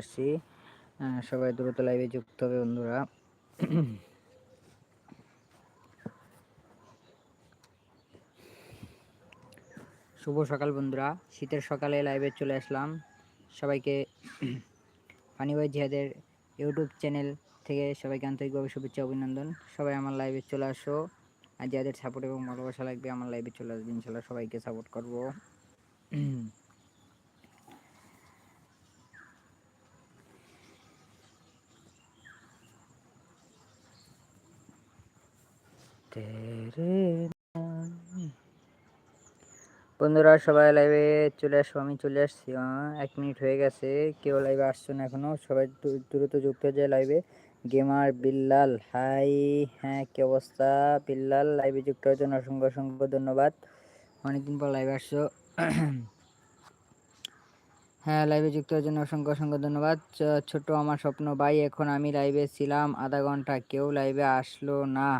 আসছি। সবাই দ্রুত লাইভে যুক্ত হবে বন্ধুরা। শুভ সকাল বন্ধুরা। শীতের সকালে লাইভে চলে আসলাম। সবাইকে পানিবাই জিহাদের ইউটিউব চ্যানেল থেকে সবাইকে আন্তরিকভাবে শুভেচ্ছা, অভিনন্দন। সবাই আমার লাইভে চলে আসো। আর যাদের সাপোর্ট এবং ভালোবাসা লাগবে, আমার লাইভে চলে আসবে। ইনশাল্লাহ সবাইকে সাপোর্ট করব। বন্ধুরা, সবাই লাইভে চলে আসো, আমি চলে আসছি এক মিনিট হয়ে গেছে, কেউ লাইভে আসছো না এখনও? সবাই দ্রুত যুক্ত হয়ে যায় লাইভে গেমার বিল্লাল হাই হ্যাঁ কি অবস্থা? বিল্লাল লাইভে যুক্ত হওয়ার জন্য অসংখ্য অসংখ্য ধন্যবাদ। অনেকদিন পর লাইভে আসছো। হ্যাঁ লাইভে যুক্ত হওয়ার জন্য অসংখ্য অসংখ্য ধন্যবাদ। ছোট আমার স্বপ্ন, ভাই, এখন আমি লাইভে ছিলাম আধা ঘণ্টা, কেউ লাইভে আসলো না।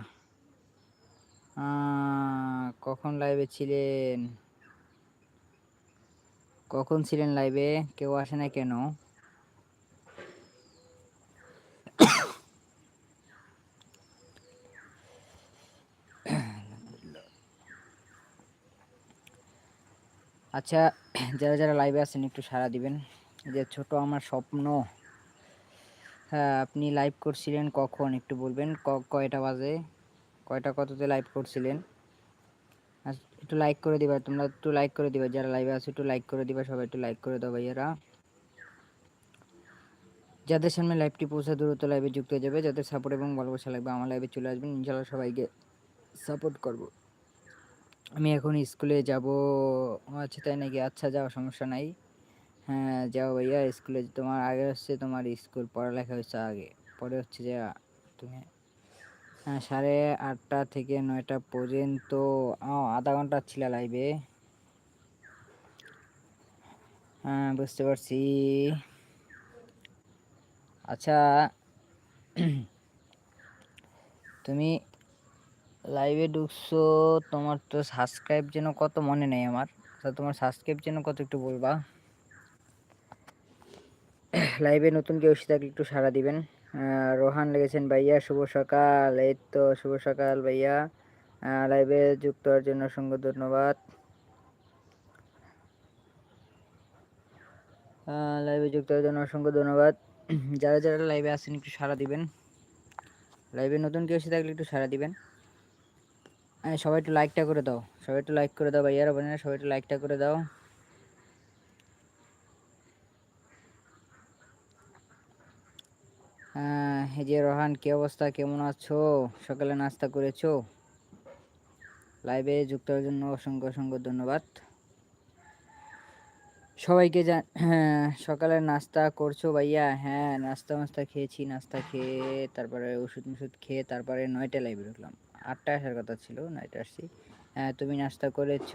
কখন লাইভে ছিলেন? কখন ছিলেন লাইভে কেউ আসে না কেন? আচ্ছা যারা যারা লাইভে আছেন, একটু সাড়া দিবেন। যে ছোট আমার স্বপ্ন। হ্যাঁ আপনি লাইভ করছিলেন কখন? একটু বলবেন কয়টা বাজে? কয়টা, কততে লাইভ করছিলেন? আর একটু লাইক করে দিবা, তোমরা একটু লাইক করে দিবা, যারা লাইভে আছে একটু লাইক করে দিবা, সবাই একটু লাইক করে দাও ভাইয়ারা। যাদের সামনে লাইভটি পৌঁছে দ্রুত লাইভে যুক্ত হয়ে যাবে, যাদের সাপোর্ট এবং ভালোবাসা লাগবে, আমার লাইভে চলে আসবেন ইনশাল্লাহ সবাইকে সাপোর্ট করব। আমি এখন স্কুলে যাব আচ্ছা তাই নাকি? আচ্ছা যাওয়া সমস্যা নাই। হ্যাঁ যাও ভাইয়া স্কুলে তোমার, আগে হচ্ছে তোমার স্কুল পড়ালেখা হচ্ছে আগে, পরে হচ্ছে যে তুমি সাড়ে আটটা থেকে নয়টা পর্যন্ত আধা ঘণ্টা ছিল লাইভে হ্যাঁ বুঝতে পারছি। আচ্ছা তুমি লাইভে ঢুকছো, তোমার তো সাবস্ক্রাইব যেন কত মনে নেই আমার। তা তোমার সাবস্ক্রাইব যেন কত একটু বলবা। লাইভে নতুন কেউ এসে থাকলে একটু সাড়া দিবেন। রোহান লেগেছেন ভাইয়া, শুভ সকাল। এই তো, শুভ সকাল ভাইয়া। লাইভে যুক্ত হওয়ার জন্য অসংখ্য ধন্যবাদ। লাইভে যুক্ত হওয়ার জন্য অসংখ্য ধন্যবাদ। যারা যারা লাইভে আসেন একটু সাড়া দিবেন। লাইভে নতুন কেউ এসে থাকলে একটু সাড়া দিবেন। সবাই একটু লাইকটা করে দাও। সবাই একটু লাইক করে দাও ভাইয়ারা বোনেরা সবাই একটু লাইকটা করে দাও হ্যাঁ এই যে রোহান, কি অবস্থা? কেমন আছো? সকালে নাস্তা করেছ? লাইভে যুক্ত হওয়ার জন্য অসংখ্য অসংখ্য ধন্যবাদ। সবাইকে হ্যাঁ সকালে নাস্তা করছ ভাইয়া? হ্যাঁ নাস্তা মাস্তা খেয়েছি, নাস্তা খেয়ে তারপরে ওষুধ মুষুধ খেয়ে তারপরে নয়টা লাইভে ঢুকলাম। আটটা আসার কথা ছিল নয়টা আসছি। হ্যাঁ তুমি নাস্তা করেছ?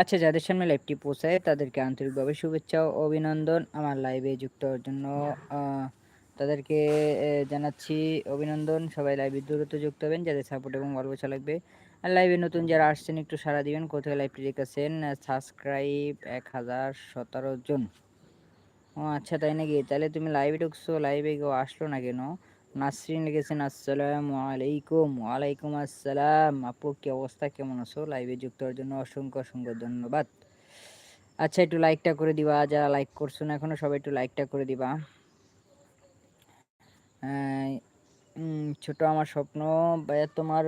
আচ্ছা যাদের সামনে লাইভটি পৌঁছায়, তাদেরকে আন্তরিকভাবে শুভেচ্ছা ও অভিনন্দন। আমার লাইভে যুক্ত হওয়ার জন্য তাদেরকে জানাচ্ছি অভিনন্দন। সবাই লাইভে দ্রুত যুক্ত হবেন, যাদের সাপোর্ট এবং ভালোবাসা লাগবে। আর লাইভে নতুন যারা আসছেন, একটু সাড়া দিবেন, কোথায় লাইভটি রেখেছেন সাবস্ক্রাইব এক হাজার সতেরো জন। ও আচ্ছা তাই নাকি? তাহলে তুমি লাইভে ঢুকছো লাইভে কেউ আসলো না কেন? নাসরিন লিখেছেন, আসসালামু আলাইকুম। ওয়ালাইকুম আসসালাম। আপু, কি অবস্থা? কেমন আছো? লাইভে যুক্ত হওয়ার জন্য অসংখ্য অসংখ্য ধন্যবাদ। আচ্ছা একটু লাইকটা করে দিবা। যারা লাইক করছ না এখনও, সবাই একটু লাইকটা করে দিবা। ছোট আমার স্বপ্ন। ভাইয়া, তোমার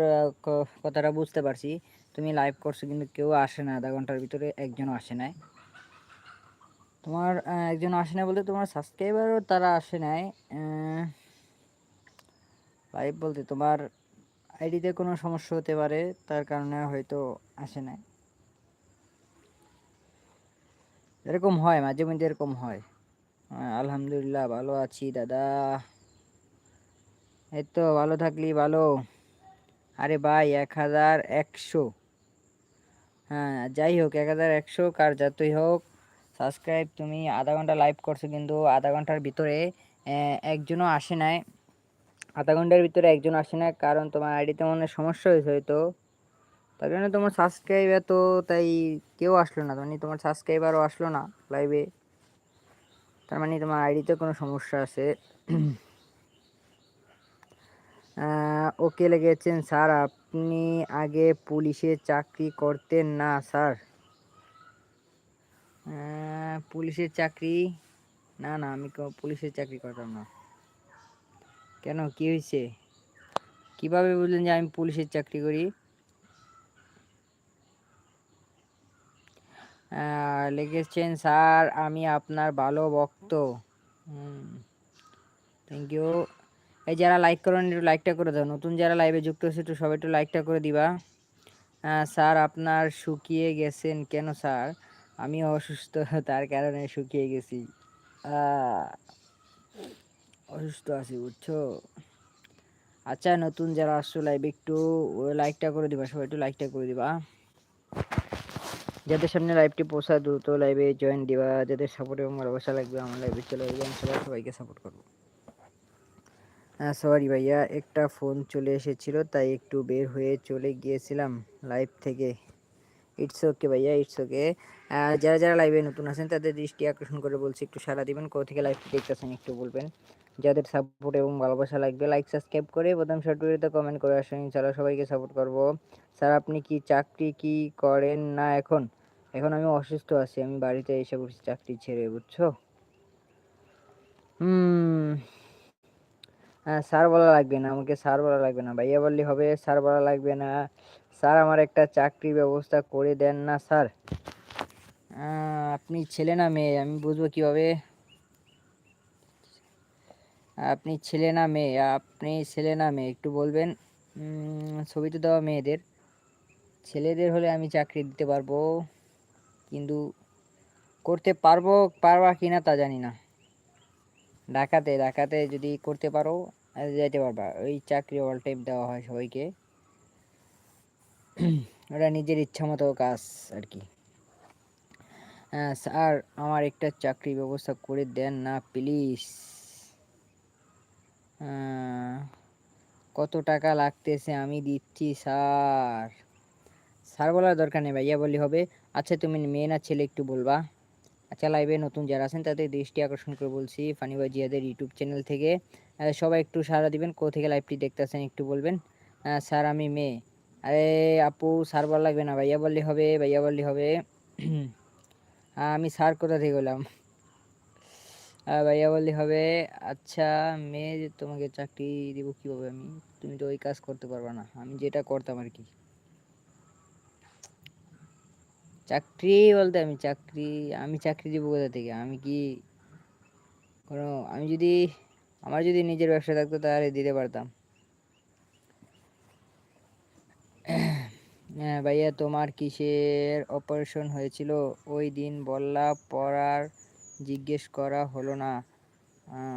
কথাটা বুঝতে পারছি। তুমি লাইভ করছ কিন্তু কেউ আসে না, আধা ঘণ্টার ভিতরে একজনও আসে নাই। তোমার একজন আসে না বলতে তোমার সাবস্ক্রাইবারও তারা আসে নাই। লাইভ বলতে তোমার আইডিতে কোনো সমস্যা হতে পারে, তার কারণে হয়তো আসে নাই। এরকম হয়, মাঝে মধ্যে এরকম হয়। আলহামদুলিল্লাহ, ভালো আছি দাদা। এই তো ভালো থাকলি, ভালো। আরে ভাই, এক হাজার একশো। হ্যাঁ যাই হোক, এক হাজার একশো, কার যতই হোক। সাবস্ক্রাইব তুমি আধা ঘণ্টা লাইভ করছ কিন্তু আধা ঘণ্টার ভিতরে একজনও আসে নাই। আধা ঘণ্টার ভিতরে একজন আসে না, কারণ তোমার আইডিতে মনে সমস্যা হয়েছে হয়তো। তার জন্য তোমার সাবস্ক্রাইবার তো তাই কেউ আসলো না মানে তোমার সাবস্ক্রাইবারও আসলো না লাইভে তার মানে তোমার আইডিতে কোনো সমস্যা আছে। ওকে লেগেছেন স্যার আপনি আগে পুলিশে চাকরি করতেন না স্যার পুলিশের চাকরি? না না, আমি পুলিশের চাকরি করতাম না। কেন? কি হয়েছে কীভাবে বুঝলেন যে আমি পুলিশের চাকরি করি? লিখেছেন, স্যার, আমি আপনার ভালো ভক্ত। থ্যাংক ইউ এই যারা লাইক করেন, একটু লাইকটা করে দাও। নতুন যারা লাইভে যুক্ত হচ্ছে একটু সবাই একটু লাইকটা করে দিবা। স্যার, আপনার শুকিয়ে গেছেন কেন, স্যার? আমি অসুস্থ, তার কারণে শুকিয়ে গেছি। অসুস্থ আছি, বুঝছ? আচ্ছা নতুন যারা আসছো লাইভে একটু লাইকটা করে দিবা, সবাই একটু লাইকটা করে দিবা যাদের সামনে লাইভটি পৌঁছায় দ্রুত লাইভে জয়েন দিবা, যাদের সাপোর্ট এবং ভালোবাসা লাগবে, আমার লাইভে চলে আসবে সবাই সবাইকে সাপোর্ট করব। হ্যাঁ সরি ভাইয়া, একটা ফোন চলে এসেছিল, তাই একটু বের হয়ে চলে গিয়েছিলাম লাইভ থেকে। ইটস ওকে ভাইয়া ইটস ওকে যারা যারা লাইভে নতুন আছেন, তাদের দৃষ্টি আকর্ষণ করে বলছি, একটু সারা দিবেন, কোথা থেকে লাইভটি দেখতেছেন একটু বলবেন। যাদের সাপোর্ট এবং ভালোবাসা লাগবে লাইক সাবস্ক্রাইব করে প্রথম শর্ট কমেন্ট করে আসেন, ইনশাআল্লাহ সবাইকে সাপোর্ট করব। স্যার আপনি কি চাকরি কি করেন না এখন? এখন আমি অসুস্থ আছি, আমি বাড়িতে এসে বসে চাকরি ছেড়ে, বুঝছ? হুম স্যার বলা লাগবে না, আমাকে স্যার বলা লাগবে না। ভাইয়া বললে হবে স্যার বলা লাগবে না। স্যার আমার একটা চাকরির ব্যবস্থা করে দেন না স্যার আপনি ছেলে না মেয়ে, আমি বুঝব কীভাবে? আপনি ছেলে না মেয়ে? আপনি ছেলে না মেয়ে? একটু বলবেন। ছবি তো দেওয়া মেয়েদের। ছেলেদের হলে আমি চাকরি দিতে পারব, কিন্তু করতে পারব, পারবা কি না তা জানি না। ঢাকাতে ঢাকাতে যদি করতে পারো যাইতে পারবা। ওই চাকরি অল টাইম দেওয়া হয় সবাইকে। ওটা নিজের ইচ্ছা মতো কাজ আর কি। হ্যাঁ স্যার, আমার একটা চাকরি ব্যবস্থা করে দেন না, প্লিজ। কত টাকা লাগতেছে আমি দিচ্ছি, স্যার। স্যার বলার দরকার নেই ভাইয়া বলি হবে। আচ্ছা তুমি মেয়ে না ছেলে একটু বলবা। আচ্ছা লাইভে নতুন যারা আছেন, তাদের দৃষ্টি আকর্ষণ করে বলছি ফানিবা জিয়াদের ইউটিউব চ্যানেল থেকে। সবাই একটু সারা দিবেন কো থেকে লাইভটি দেখতেছেন একটু বলবেন। স্যার, আমি মেয়ে। আরে আপু, স্যার বলা লাগবে না ভাইয়া বললে হবে, ভাইয়া বললে হবে। আমি স্যার কোথা থেকে গেলাম ভাইয়া বললে হবে আচ্ছা মেয়ে তোমাকে চাকরি দিব কীভাবে আমি? তুমি তো ওই কাজ করতে পারবা না। আমি যেটা করতাম আর কি। চাকরি বলতে আমি চাকরি আমি চাকরি দিব কোথা থেকে? আমি কি কোনো, আমি যদি, আমার যদি নিজের ব্যবসা থাকতো তাহলে দিতে পারতাম। হ্যাঁ ভাইয়া, তোমার কিসের অপারেশন হয়েছিল? ওই দিন বললা পড়ার জিজ্ঞেস করা হলো না।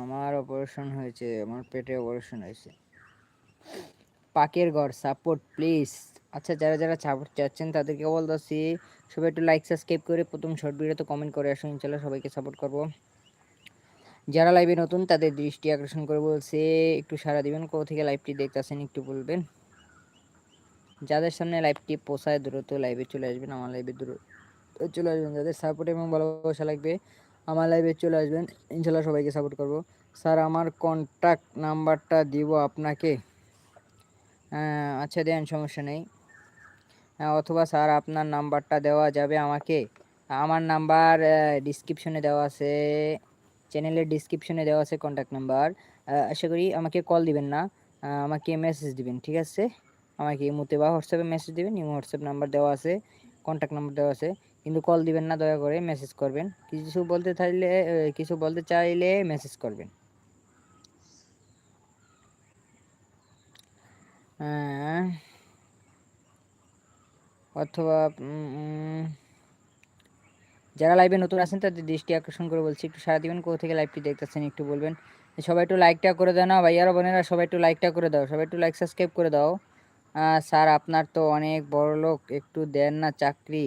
আমার অপারেশন হয়েছে, আমার পেটে অপারেশন হয়েছে। পাকের ঘর সাপোর্ট প্লিজ আচ্ছা যারা যারা সাপোর্ট চাচ্ছেন তাদেরকে বলতেছি, সবাই একটু লাইক সাবস্ক্রাইব করে প্রথম শর্ট ভিডিওতে কমেন্ট করে আসুন ইনশাল্লাহ সবাইকে সাপোর্ট করব। যারা লাইভে নতুন, তাদের দৃষ্টি আকর্ষণ করে বলছে, একটু সারা দিবেন, কোথা থেকে লাইভটি দেখতেছেন একটু বলবেন। যাদের সামনে লাইভটি পোষায় দ্রুত লাইভে চলে আসবেন, আমার লাইভে দ্রুত চলে আসবেন। যাদের সাপোর্ট এবং ভালোবাসা লাগবে আমার লাইভে চলে আসবেন। ইনশাল্লাহ সবাইকে সাপোর্ট করব। স্যার, আমার কন্ট্যাক্ট নাম্বারটা দিব আপনাকে। আচ্ছা দেন সমস্যা নেই। অথবা স্যার, আপনার নাম্বারটা দেওয়া যাবে আমাকে। আমার নাম্বার ডিসক্রিপশনে দেওয়া আছে। চ্যানেলের ডিসক্রিপশনে দেওয়া আছে কন্ট্যাক্ট নাম্বার। আশা করি আমাকে কল দিবেন না। আমাকে মেসেজ দিবেন, ঠিক আছে? আমাকে ইমোতে বা হোয়াটসঅ্যাপে মেসেজ দিবেন ইমো হোয়াটসঅ্যাপ নাম্বার দেওয়া আছে কন্ট্যাক্ট নাম্বার দেওয়া আছে। কিন্তু কল দিবেন না, দয়া করে মেসেজ করবেন। কিছু বলতে চাইলে কিছু বলতে চাইলে মেসেজ করবেন। অথবা যারা লাইভে নতুন আছেন, তাদের দৃষ্টি আকর্ষণ করে বলছি, একটু সারা দিবেন। কোথা থেকে লাইভটি দেখতেছেন একটু বলবেন। সবাই একটু লাইকটা করে দাও না ভাই ভাইয়ারা, বোনেরা, সবাই একটু লাইকটা করে দাও। সবাই একটু লাইক সাবস্ক্রাইব করে দাও। স্যার, আপনার তো অনেক বড় লোক একটু দেন না চাকরি।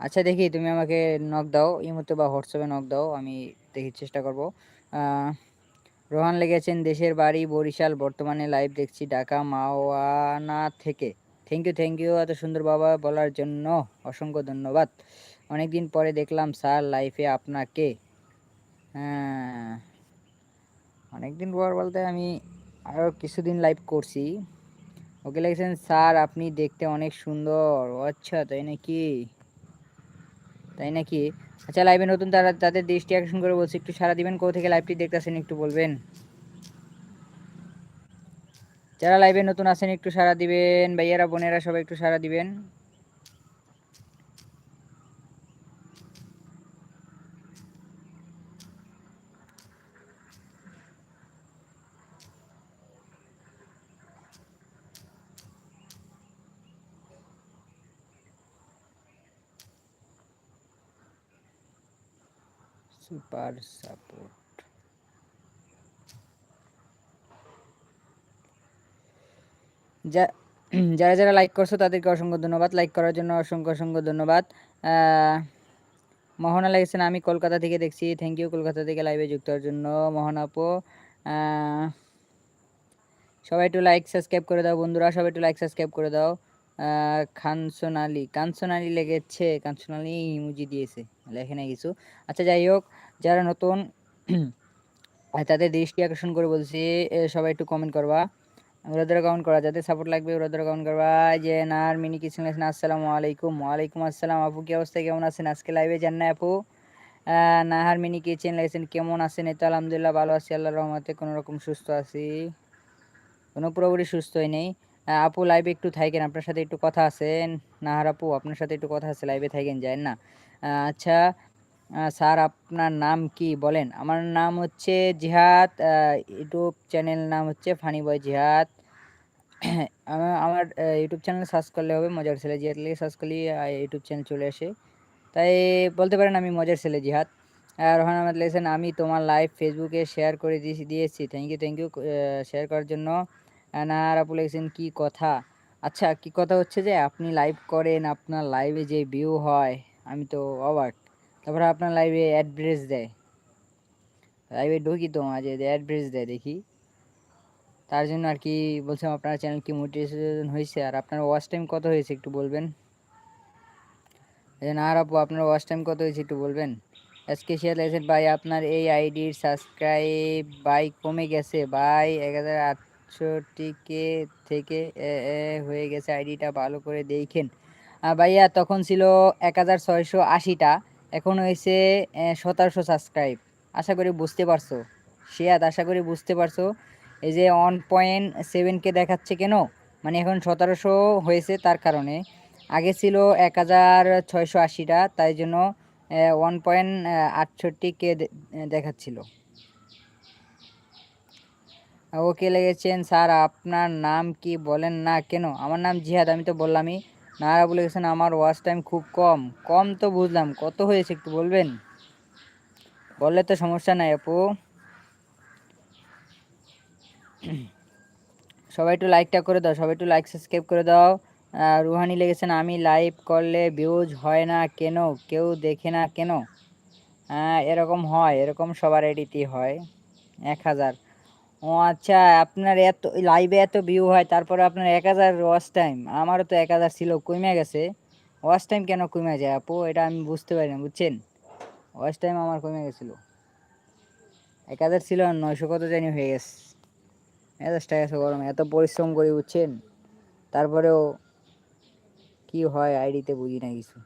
আচ্ছা দেখি তুমি আমাকে নক দাও, এই ইমোতে বা হোয়াটসঅ্যাপে নক দাও, আমি দেখি চেষ্টা করব। রোহান লেগেছেন দেশের বাড়ি, বরিশাল, বর্তমানে লাইভ দেখছি ঢাকা, মাওয়ানা থেকে। থ্যাংক ইউ থ্যাংক ইউ এত সুন্দর বাবা বলার জন্য অসংখ্য ধন্যবাদ। অনেক দিন পরে দেখলাম স্যার লাইফে আপনাকে। হ্যাঁ অনেকদিন পর বলতে আমি আরও কিছুদিন লাইভ করছি। ওকে লেগেছেন স্যার, আপনি দেখতে অনেক সুন্দর। আচ্ছা তাই নাকি? তাই নাকি? আচ্ছা লাইভে নতুন তারা, তাদের দৃষ্টি আকর্ষণ করে বলছি, একটু সারা দিবেন, কোথা থেকে লাইভটি দেখতেছেন একটু বলবেন? যারা লাইভে নতুন আছেন, একটু সারা দিবেন, ভাইয়ারা, বোনেরা সবাই একটু সারা দিবেন। সুপার সাপোর্ট যারা যারা লাইক করছ তাদেরকে অসংখ্য ধন্যবাদ। লাইক করার জন্য অসংখ্য অসংখ্য ধন্যবাদ। মোহনা লেগেছেন আমি কলকাতা থেকে দেখছি। থ্যাংক ইউ কলকাতা থেকে লাইভে যুক্ত হওয়ার জন্য। মোহন আপু সবাই একটু লাইক সাবস্ক্রাইব করে দাও বন্ধুরা। সবাই একটু লাইক সাবস্ক্রাইব করে দাও। খানসোনালি কাঞ্চনালি লেগেছে। কাঞ্চনালি ইমুজি দিয়েছে। লেখে না কিছু। আচ্ছা যাই হোক যারা নতুন তাদের দৃষ্টি আকর্ষণ করে বলছি সবাই একটু কমেন্ট করবা। ওরা ধরে কমেন্ট করা যাতে সাপোর্ট লাগবে ওরা ধরে কমেন্ট করবা। যে নার, মিনি কিচেন লেখেন আসসালামু আলাইকুম। ওয়ালাইকুম আসসালাম, আপু কি অবস্থা, কেমন আছেন? আজকে লাইভে যান না আপু? নাহার, মিনি কিচেন লেগেছেন কেমন আছেন? এই তো আলহামদুলিল্লাহ ভালো আছি আল্লাহ রহমতে কোনো রকম সুস্থ আছি। কোনো পুরোপুরি সুস্থই নেই। আপু লাইভে একটু থাকেন, আপনার সাথে একটু কথা আছে। নাহার আপু, আপনার সাথে একটু কথা আছে লাইভে থাকেন যায় না। আচ্ছা স্যার, আপনার নাম কি বলেন? আমার নাম হচ্ছে জিহাদ ইউটিউব চ্যানেল নাম হচ্ছে ফানি বয় জিহাদ। আমার ইউটিউব চ্যানেল সার্চ করলে হবে মজার ছেলে জিহাদ লিখে সার্চ করলে ইউটিউব চ্যানেল চলে আসে। তাই বলতে পারেন আমি মজার ছেলে জিহাদ। রোহান আহমেদ লিখেছেন, আমি তোমার লাইভ ফেসবুকে শেয়ার করে দিয়েছি thank you thank you share করার জন্য। নাহার আপু লিখেছেন, কী কথা? আচ্ছা কি কথা হচ্ছে যে, আপনি লাইভ করেন, আপনার লাইভে যে ভিউ হয়, আমি তো অবাক তারপরে আপনার লাইভে অ্যাড্রেস দেয়। লাইভে ঢুকি তো মাঝে অ্যাড্রেস দেয় দেখি। তার জন্য আর কি বলছিলাম, আপনার চ্যানেল কি মোটিভেশন হয়েছে? আর আপনার ওয়াচ টাইম কত হয়েছে একটু বলবেন? আর আপু, আপনার ওয়াচ টাইম কত হয়েছে একটু বলবেন? আজকে শেয়ার লেগেছেন ভাই, আপনার এই আইডির সাবস্ক্রাইব বাই কমে গেছে। ভাই, এক হাজার আটষট্টিকে থেকে হয়ে গেছে আইডিটা ভালো করে দেখেন। ভাইয়া, তখন ছিল এক হাজার ছয়শো আশিটা। এখন হয়েছে সতেরোশো সাবস্ক্রাইব আশা করি বুঝতে পারছ। শেয়াদ, আশা করি বুঝতে পারছ। এই যে ওয়ান পয়েন্ট সেভেনকে দেখাচ্ছে কেন? মানে এখন সতেরোশো হয়েছে তার কারণে। আগে ছিল এক হাজার ছয়শো আশিটা, তাই জন্য ওয়ান পয়েন্ট আটষট্টি কে দেখাচ্ছিল। ওকে লেগেছেন স্যার, আপনার নাম কি বলেন না কেন? আমার নাম জিহাদ, আমি তো বললামই। নারা বলে গেছেন আমার ওয়াচ টাইম খুব কম। কম তো বুঝলাম, কত হয়েছে একটু বলবেন? বললে তো সমস্যা নাই আপু। সবাই একটু লাইকটা করে দাও, সবাই একটু লাইক সাবস্ক্রাইব করে দাও। রুহানি লেগেছেন আমি লাইভ করলে ভিউজ হয় না কেন? কেউ দেখে না কেন? এরকম হয়, এরকম সবার এডিতেই হয়। এক হাজার। ও আচ্ছা আপনার এত লাইভে এত ভিউ হয়, তারপরে আপনার এক হাজার ওয়াচ টাইম আমারও তো এক হাজার ছিল, কমে গেছে। ওয়াচ টাইম কেন কমে যায় আপু? এটা আমি বুঝতে পারি না, বুঝছেন? ওয়াচ টাইম আমার কমে গেছিল। এক হাজার ছিল, নয়শো কত জানি হয়ে গেছে। মেজাজটা গেছে গরম, এত পরিশ্রম করি, বুঝছেন? তারপরেও কি হয় আইডিতে বুঝি না কিছু।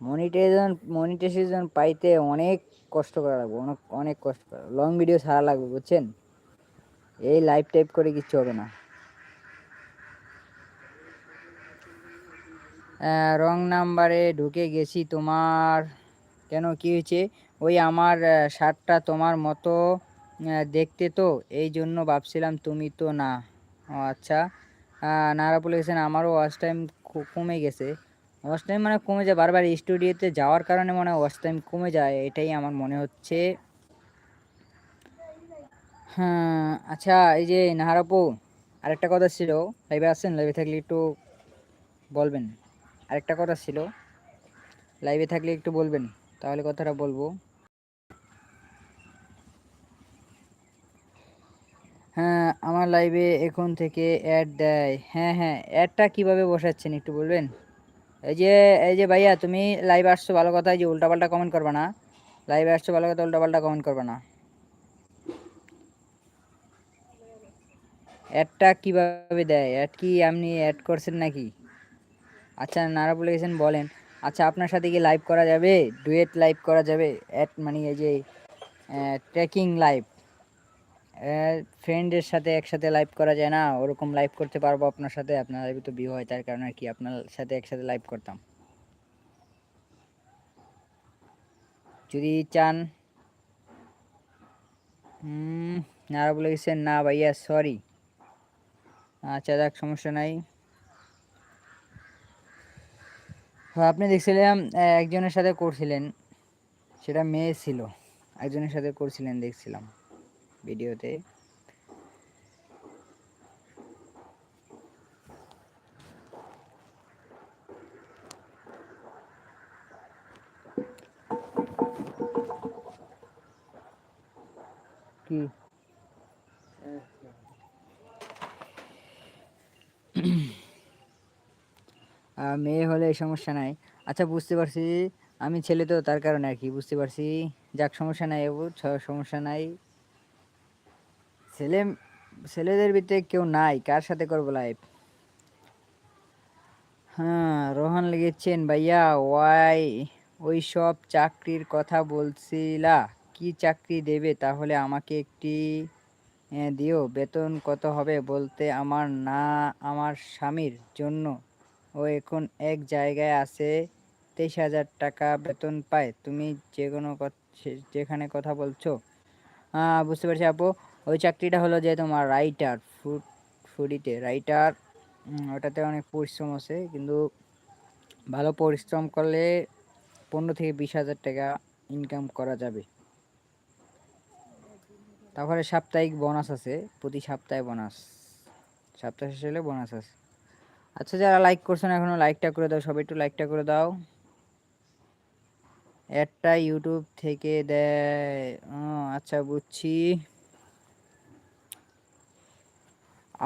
মনিটাইজেশন মনিটাইজেশন পাইতে অনেক কষ্ট করা লাগবে অনেক অনেক কষ্ট করা লং ভিডিও সারা লাগবে, বুঝছেন? এই লাইভ টাইপ করে কিচ্ছু হবে না। রং নাম্বারে ঢুকে গেছি তোমার। কেন, কি হয়েছে? ওই আমার শার্টটা তোমার মতো দেখতে তো, এই জন্য ভাবছিলাম তুমি তো না। ও আচ্ছা। নারা বলে গেছেন আমারও ওয়াচ টাইম কমে গেছে। ওয়াচ টাইম মানে কমে যায়। বারবার স্টুডিওতে যাওয়ার কারণে মনে হয় ওয়াচ টাইম কমে যায়, এটাই আমার মনে হচ্ছে। হ্যাঁ আচ্ছা এই যে নাহারাপু আরেকটা কথা ছিল লাইভে আসছেন লাইভে থাকলে একটু বলবেন। আরেকটা কথা ছিল লাইভে থাকলে একটু বলবেন, তাহলে কথাটা বলব। হ্যাঁ আমার লাইভে এখন থেকে অ্যাড দেয়। হ্যাঁ হ্যাঁ অ্যাডটা কীভাবে বসাচ্ছেন একটু বলবেন? এই যে এই যে ভাইয়া, তুমি লাইভ আসছো, ভালো কথা, এই যে উল্টাপাল্টা কমেন্ট করবে না। লাইভে আসছো, ভালো কথা, উল্টাপাল্টা কমেন্ট করবে না। অ্যাডটা কীভাবে দেয়? অ্যাড কি আপনি অ্যাড করছেন নাকি? আচ্ছা নারা বলে গেছেন, বলেন। আচ্ছা আপনার সাথে কি লাইভ করা যাবে? ডুয়েট লাইভ করা যাবে? অ্যাড মানে এই যে ট্রেকিং লাইভ ফ্রেন্ডের সাথে একসাথে লাইভ করা যায় না, ওরকম লাইভ করতে পারব আপনার সাথে আপনার লাইভে তো ভিউ হয়, তার কারণে কি আপনার সাথে একসাথে লাইভ করতাম। যদি চান হুম বলে গেছেন না ভাইয়া সরি আচ্ছা যাক, সমস্যা নাই। আপনি দেখছিলাম একজনের সাথে করছিলেন, সেটা মেয়ে ছিল একজনের সাথে করছিলেন, দেখছিলাম। ভিডিওতে। কি মেয়ে হলে এই সমস্যা নাই। আচ্ছা বুঝতে পারছি। আমি ছেলে তো তার কারণে আর কি বুঝতে পারছি। যাক সমস্যা নাই সমস্যা নাই। ছেলে ছেলেদের ভিতরে কেউ নাই কার সাথে করব লাইভ হ্যাঁ রোহন লিখেছেন ভাইয়া ওয়াই ওই সব চাকরির কথা বলছিলা? কি চাকরি দেবে? তাহলে আমাকে একটি দিও। বেতন কত হবে বলতে আমার না আমার স্বামীর জন্য। ও এখন এক জায়গায় আছে তেইশ হাজার টাকা বেতন পায়। তুমি যে কোনো যেখানে কথা বলছো। আহ, বুঝতে পারছি আপু। ওই চাকরিটা হলো যে তোমার রাইটার ফুড ফুডিতে রাইটার ওটাতে অনেক পরিশ্রম আছে, কিন্তু ভালো পরিশ্রম করলে পনেরো থেকে বিশ হাজার টাকা ইনকাম করা যাবে। তারপরে সাপ্তাহিক বোনাস আছে, প্রতি সপ্তাহে বোনাস সপ্তাহ শেষ হলে বোনাস আছে। আচ্ছা যারা লাইক করছ না এখনও লাইকটা করে দাও, সবাই একটু লাইকটা করে দাও। একটা ইউটিউব থেকে দেয় আচ্ছা বুঝছি।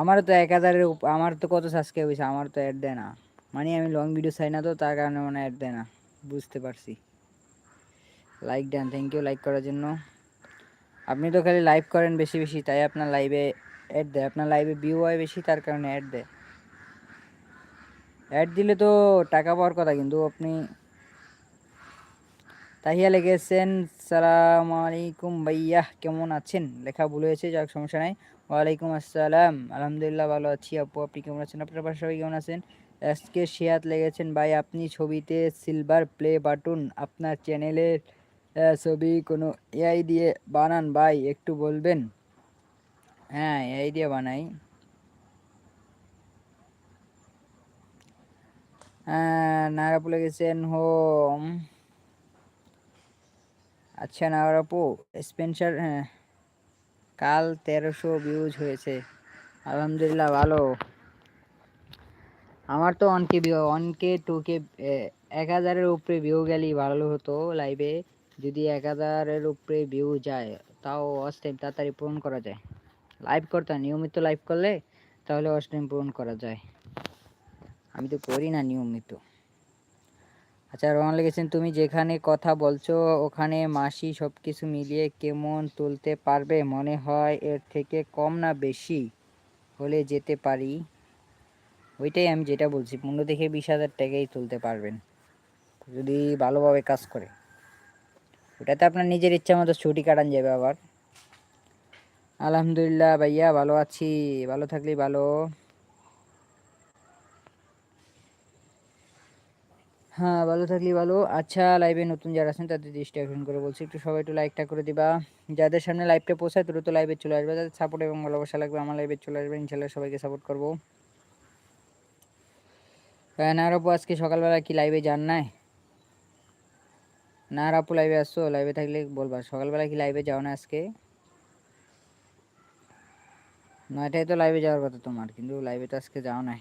আমার তো এক হাজারের আমার তো কত সাবস্ক্রাইব হয়েছে আমার তো অ্যাড দেয় না। মানে আমি লং ভিডিও চাই না তো, তার কারণে মানে অ্যাড দেয় না। বুঝতে পারছি। লাইক দেন থ্যাংক ইউ লাইক করার জন্য। আপনি তো খালি লাইভ করেন বেশি বেশি, তাই আপনার লাইভে অ্যাড দেয়। আপনার লাইভে ভিউ হয় বেশি, তার কারণে অ্যাড দেয়। অ্যাড দিলে তো টাকা পাওয়ার কথা, কিন্তু আপনি তাহিয়া লিখেছেন, সালাম আলাইকুম ভাইয়া, কেমন আছেন? লেখা ভুল হয়েছে, যাক সমস্যা নাই। ওয়ালাইকুম আসসালাম। আলহামদুলিল্লাহ ভালো আছি আপু, আপনি কেমন আছেন? আপনার বাসায় সবাই কেমন আছেন? আজকে শেয়াত লেগেছেন ভাই, আপনি ছবিতে সিলভার প্লে বাটন আপনার চ্যানেলের ছবি কোনো এআই দিয়ে বানান ভাই, একটু বলবেন? হ্যাঁ এআই দিয়ে বানাই। নারাপু লেগেছেন হোম আচ্ছা নারাপু স্পেন্সার হ্যাঁ। কাল তেরোশো ভিউজ হয়েছে। আলহামদুলিল্লাহ ভালো। আমার তো অনকে ভিউ অনকে টুকে এক হাজারের উপরে ভিউ গেলেই ভালো হতো লাইভে যদি এক হাজারের উপরে ভিউ যায়, তাও ওয়াচ তাড়াতাড়ি পূরণ করা যায়। লাইভ করতাম নিয়মিত লাইভ করলে তাহলে ওয়াচ পূরণ করা যায়। আমি তো করি না নিয়মিত। আচ্ছা রোহন লিখেছেন তুমি যেখানে কথা বলছো, ওখানে মাসি সব কিছু মিলিয়ে কেমন তুলতে পারবে? মনে হয় এর থেকে কম না বেশি হলে যেতে পারি। ওইটাই আমি যেটা বলছি, পনেরো থেকে বিশ হাজার টাকাই তুলতে পারবেন। যদি ভালোভাবে কাজ করে। ওটাতে আপনার নিজের ইচ্ছা মতো ছুটি কাটান যাবে আবার। আলহামদুলিল্লাহ ভাইয়া, ভালো আছি। ভালো থাকলেই ভালো। হ্যাঁ ভালো থাকলে ভালো আচ্ছা লাইভে নতুন যারা আছেন, তাদের দৃষ্টি আকর্ষণ করে বলছি, একটু সবাই একটু লাইকটা করে দিবা। যাদের সামনে লাইভটা পৌঁছায়, দ্রুত লাইভে চলে আসবে। তাদের সাপোর্ট এবং ভালোবাসা লাগবে, আমার লাইভে চলে আসবে ইনশাল্লাহ সবাইকে সাপোর্ট করব। নারাপু আজকে সকালবেলা কি লাইভে যান নাই? নারাপু লাইভে আসছো? লাইভে থাকলে বলবা, সকালবেলা কি লাইভে যাও না আজকে? নয়টায় তো লাইভে যাওয়ার কথা তোমার, কিন্তু লাইভে তো আজকে যাও নাই।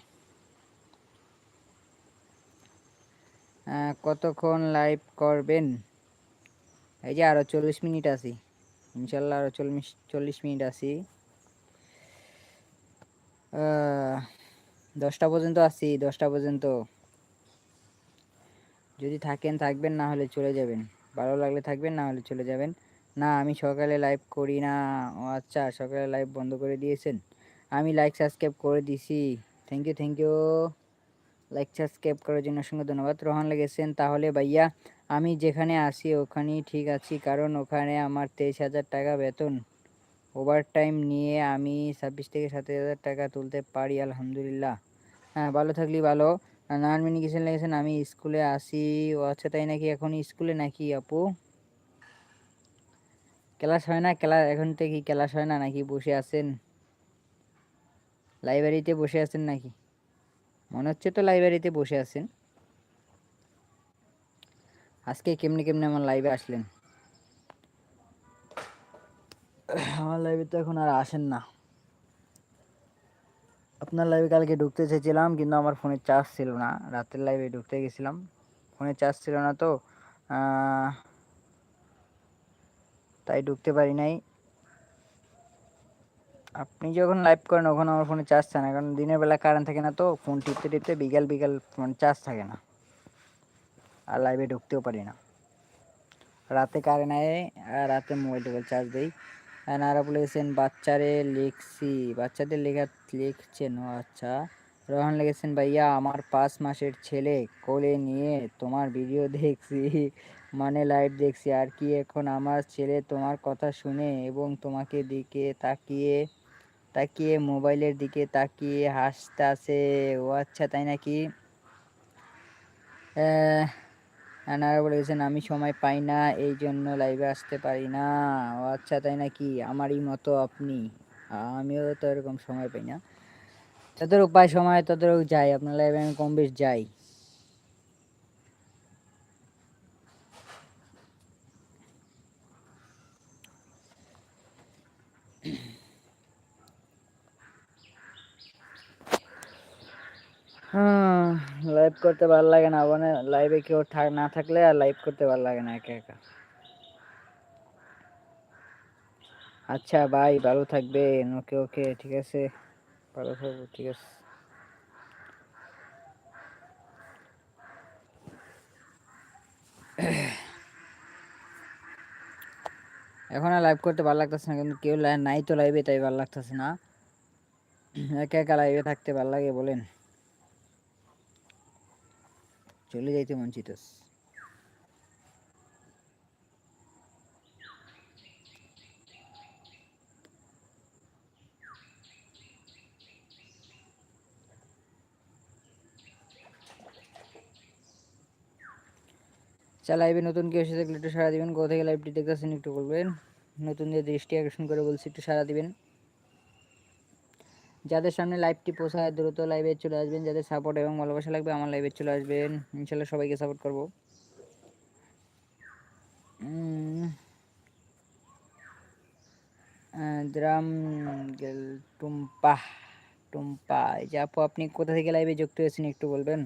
কতক্ষণ লাইভ করবেন? এই যে আরও চল্লিশ মিনিট আছি। ইনশাল্লাহ আরও চল্লিশ চল্লিশ মিনিট আছি। দশটা পর্যন্ত আছি, দশটা পর্যন্ত। যদি থাকেন, থাকবেন, না হলে চলে যাবেন। ভালো লাগলে থাকবেন, না হলে চলে যাবেন। না, আমি সকালে লাইভ করি না। ও আচ্ছা সকালে লাইভ বন্ধ করে দিয়েছেন। আমি লাইক সাবস্ক্রাইব করে দিছি। Thank you thank you like subscribe করার জন্য অসংখ্য ধন্যবাদ। রোহান লেগেছেন, তাহলে ভাইয়া আমি যেখানে আসি ওখানেই ঠিক আছি, কারণ ওখানে আমার তেইশ হাজার টাকা বেতন। ওভার টাইম নিয়ে আমি ছাব্বিশ থেকে সাতাশ হাজার টাকা তুলতে পারি, আলহামদুলিল্লাহ। হ্যাঁ ভালো থাকলি, ভালো। নানমিনি কিসেন লেগেছেন, আমি স্কুলে আসি ও আচ্ছা তাই নাকি এখন স্কুলে নাকি আপু? ক্লাস হয় না ক্লাস এখন থেকে ক্লাস হয় না নাকি বসে আছেন? লাইব্রেরিতে বসে আছেন নাকি? মনে হচ্ছে তো লাইব্রেরিতে বসে আছেন। আজকে কেমনে কেমনে আমার লাইভে আসলেন? আমার লাইভে তো এখন আর আসেন না। আপনার লাইভে কালকে ঢুকতে চেয়েছিলাম, কিন্তু আমার ফোনে চার্জ ছিল না। রাতের লাইভে ঢুকতে গেছিলাম। ফোনে চার্জ ছিল না তো তাই ঢুকতে পারি নাই। আপনি যখন লাইভ করেন, ওখানে আমার ফোনে চার্জ থাকে না, কারণ দিনের বেলা কারেন্ট থাকে না তো ফোন টিপতে টিপতে বিকাল বিকাল ফোন চার্জ থাকে না। আর লাইভে ঢুকতেও পারি না। রাতে কারেন্ট আয়, আর রাতে মোবাইল টোবাইল চার্জ দিই। নারা বলেছেন বাচ্চারে লিখছি, বাচ্চাদের লেখা, লিখছেন, ও আচ্ছা। রোহান লিখেছেন ভাইয়া, আমার পাঁচ মাসের ছেলে, কোলে নিয়ে তোমার ভিডিও দেখছি মানে লাইভ দেখছি। আর কি এখন আমার ছেলে তোমার কথা শুনে এবং তোমাকে দিকে তাকিয়ে তাকিয়ে মোবাইলের দিকে তাকিয়ে হাসতাছে। ও আচ্ছা তাই নাকি? আনারা বলেছেন আমি সময় পাই না এই জন্য লাইভে আসতে পারি না। ও আচ্ছা তাই নাকি? আমারই মতো আপনি। আমিও তো এরকম সময় পাই না। তাদের উপায় সময় তাদেরও যাই। আপনার লাইভে আমি কম বেশ যাই। লাইভ করতে ভালো লাগে না। মানে লাইভে কেউ থাক না থাকলে আর লাইভ করতে ভালো লাগে না একা একা। আচ্ছা ভাই ভালো থাকবেন ওকে ওকে ঠিক আছে। ভালো থাকব, ঠিক আছে। এখন আর লাইভ করতে ভালো লাগতেছে না, কিন্তু কেউ নাই তো লাইভে তাই ভালো লাগতেছে না। একা একা লাইভে থাকতে ভালো লাগে, বলেন। চলে যাইতে আচ্ছা লাইভে নতুন কেউ এসে থাকলে একটু সারা দিবেন। কোথা থেকে লাইভটি দেখতেছেন একটু বলবেন। নতুন যে দৃষ্টি আকর্ষণ করে বলছি, একটু সারা দিবেন। যাদের সামনে লাইভটি পৌঁছায় দ্রুত লাইভে চলে আসবেন, যাদের সাপোর্ট এবং ভালোবাসা লাগবে, আমার লাইভে চলে আসবেন। ইনশাল্লাহ সবাইকে সাপোর্ট করব। দ্রাম গেল টুম্পা টুম্পা যে আপু, আপনি কোথা থেকে লাইভে যুক্ত হয়েছেন একটু বলবেন?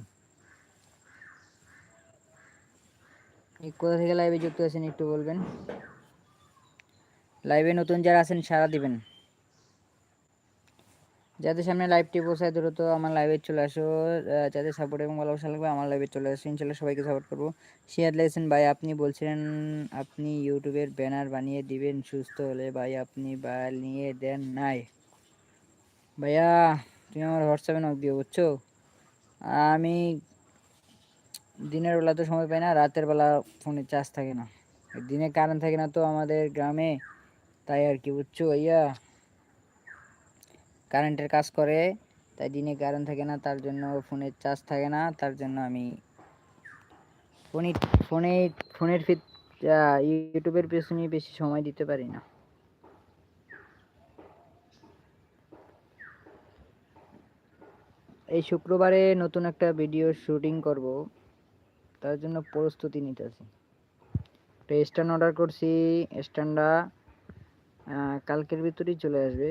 কোথা থেকে লাইভে যুক্ত হয়েছেন একটু বলবেন? লাইভে নতুন যারা আছেন সারা দিবেন। যাদের সামনে লাইভটি পৌঁছায় দ্রুত আমার লাইভে চলে আসো। যাদের সাপোর্ট এবং ভালোবাসা লাগবে আমার লাইভে চলে আসো। ইনশাল্লাহ সবাইকে সাপোর্ট করব। শিয়াদ লেগেছেন ভাই, আপনি বলছিলেন আপনি ইউটিউবের ব্যানার বানিয়ে দিবেন, সুস্থ হলে ভাই, আপনি বানিয়ে দেন নাই। ভাইয়া, তুমি আমার হোয়াটসঅ্যাপে নক দিও, বুঝছ? আমি দিনের বেলা তো সময় পাই না, রাতের বেলা ফোনে চার্জ থাকে না। দিনে কারেন্ট থাকে না তো আমাদের গ্রামে, তাই আর কি, বুঝছ ভাইয়া? কারেন্টের কাজ করে, তাই দিনে কারেন্ট থাকে না, তার জন্য ফোনের চার্জ থাকে না, তার জন্য আমি ফোনে ফোনে, ফোনের ফিট ইউটিউবের পেছনে বেশি সময় দিতে পারি না। এই শুক্রবারে নতুন একটা ভিডিও শুটিং করব, তার জন্য প্রস্তুতি নিতেছি। একটা স্ট্যান্ড অর্ডার করছি স্ট্যান্ডটা কালকের ভিতরেই চলে আসবে।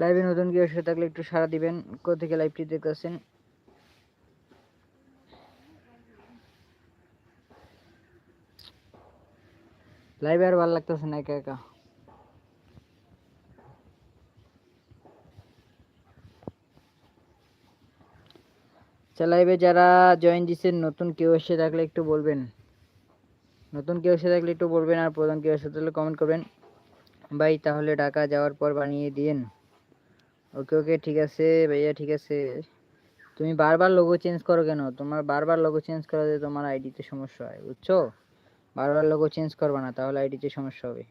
লাইভে নতুন কেউ এসে থাকলে একটু সাড়া দিবেন। কোথা থেকে লাইভটি দেখতেছেন? লাইভে আর ভালো লাগতেছে না একা একা? আচ্ছা লাইভে যারা জয়েন দিচ্ছেন নতুন কেউ এসে থাকলে একটু বলবেন। নতুন কেউ এসে থাকলে একটু বলবেন আর প্রধান কেউ এসে থাকলে কমেন্ট করবেন। ভাই, তাহলে ঢাকা যাওয়ার পর বানিয়ে দিন ওকে ওকে ঠিক আছে ভাইয়া, ঠিক আছে। তুমি বারবার লোগো চেঞ্জ করো কেন? তোমার বারবার লোগো চেঞ্জ করাতে তোমার আইডিতে সমস্যা হয়, বুঝছ? বারবার লোগো চেঞ্জ করবে না, তাহলে আইডিতে সমস্যা হবে।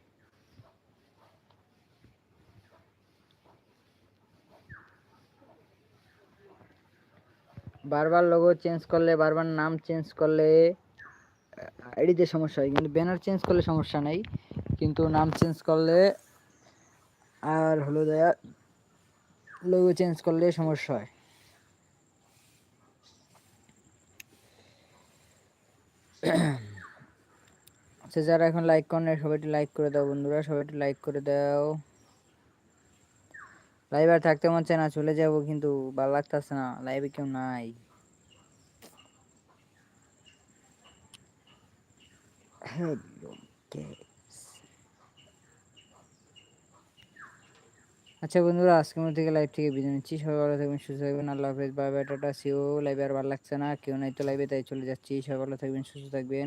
বারবার লোগো চেঞ্জ করলে, বারবার নাম চেঞ্জ করলে আইডিতে সমস্যা হয়, কিন্তু ব্যানার চেঞ্জ করলে সমস্যা নেই। কিন্তু নাম চেঞ্জ করলে, আর হলো দেয়া লোগো চেঞ্জ করলে সমস্যা হয়। আচ্ছা যারা এখন লাইক করেন সবাই লাইক করে দাও বন্ধুরা সবাইটি লাইক করে দাও। লাইভ আর থাকতে মন চায় না, চলে যাব কিন্তু ভালো লাগতেছে না লাইভে কেউ নাই। আচ্ছা বন্ধুরা, আজকের মধ্যে থেকে লাইভ থেকে বিদায় নিচ্ছি। সবাই ভালো থাকবেন, সুস্থ থাকবেন। আল্লাহ হাফেজ। Bye bye tata. সিও লাইভে আর ভালো লাগছে না। কেউ নাই তো লাইভে তাই চলে যাচ্ছি। সবাই ভালো থাকবেন, সুস্থ থাকবেন।